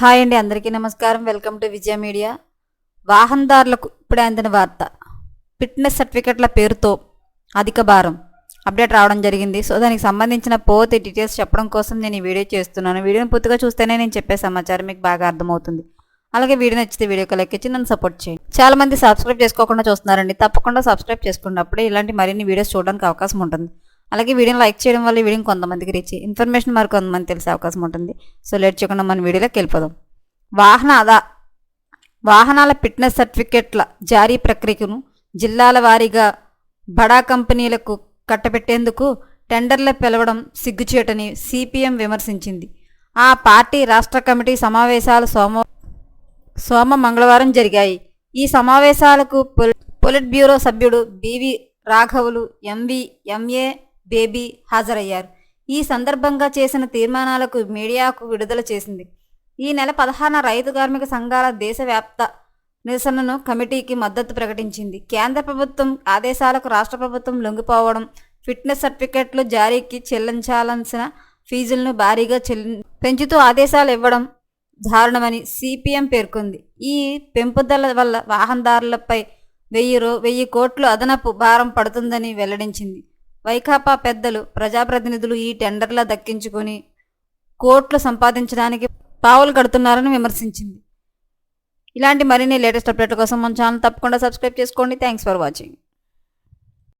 Hi అండి అందరికీ నమస్కారం. Welcome to Vijaya media. వాహనదారులకు ఇప్పుడే అందిన వార్త. ఫిట్నెస్ సర్టిఫికెట్ల పేరుతో అధిక భారం. అప్డేట్ రావడం జరిగింది. సో దానికి సంబంధించిన పూర్తి డీటెయిల్స్ చెప్పడం కోసం నేను ఈ వీడియో చేస్తున్నాను. వీడియోని పూర్తిగా చూస్తేనే నేను చెప్పే సమాచారం మీకు బాగా అర్థమవుతుంది. అలాగే వీడియో నచ్చితే వీడియోకి లైక్ ఇచ్చి నన్ను సపోర్ట్ చేయండి. చాలా మంది సబ్స్క్రైబ్ చేసుకోకుండా చూస్తున్నారండి. తప్పకుండా సబ్స్క్రైబ్ చేసుకున్నప్పుడే ఇలాంటి మరిన్ని వీడియోస్ చూడడానికి అవకాశం ఉంటుంది. అలాగే వీడియోని లైక్ చేయడం వల్ల వీడియో కొంతమందికి రీచ్ ఇన్ఫర్మేషన్ మరి కొంతమంది తెలిసే అవకాశం ఉంటుంది. సో లేట్ చేయకుండా మన వీడియోలోకి వెళ్ళిపోదాం. వాహన ఆదా వాహనాల ఫిట్నెస్ సర్టిఫికెట్ల జారీ ప్రక్రియను జిల్లాల వారీగా బడా కంపెనీలకు కట్టబెట్టేందుకు టెండర్లు పిలవడం సిగ్గుచేటని సిపిఎం విమర్శించింది. ఆ పార్టీ రాష్ట్ర కమిటీ సమావేశాలు సోమ సోమ మంగళవారం జరిగాయి. ఈ సమావేశాలకు పొలి పొలిట్ బ్యూరో సభ్యుడు బివి రాఘవులు ఎంవి ఎంఏ బేబీ హాజరయ్యారు. ఈ సందర్భంగా చేసిన తీర్మానాలకు మీడియాకు విడుదల చేసింది. ఈ నెల పదహారున రైతు కార్మిక సంఘాల దేశవ్యాప్త నిరసనను కమిటీకి మద్దతు ప్రకటించింది. కేంద్ర ప్రభుత్వం ఆదేశాలకు రాష్ట్ర ప్రభుత్వం లొంగిపోవడం ఫిట్నెస్ సర్టిఫికెట్లు జారీకి చెల్లించాల్సిన ఫీజులను భారీగా చెల్లి పెంచుతూ ఆదేశాలు ఇవ్వడం దారుణమని సిపిఎం పేర్కొంది. ఈ పెంపుదల వల్ల వాహనదారులపై వెయ్యి రో వెయ్యి కోట్లు అదనపు భారం పడుతుందని వెల్లడించింది. వైకాపా పెద్దలు ప్రజాప్రతినిధులు ఈ టెండర్లా దక్కించుకొని కోట్లు సంపాదించడానికి పావులు కడుతున్నారని విమర్శించింది. ఇలాంటి మరిన్ని లేటెస్ట్ అప్డేట్ల కోసం మన ఛానల్ తప్పకుండా సబ్స్క్రైబ్ చేసుకోండి. Thanks for watching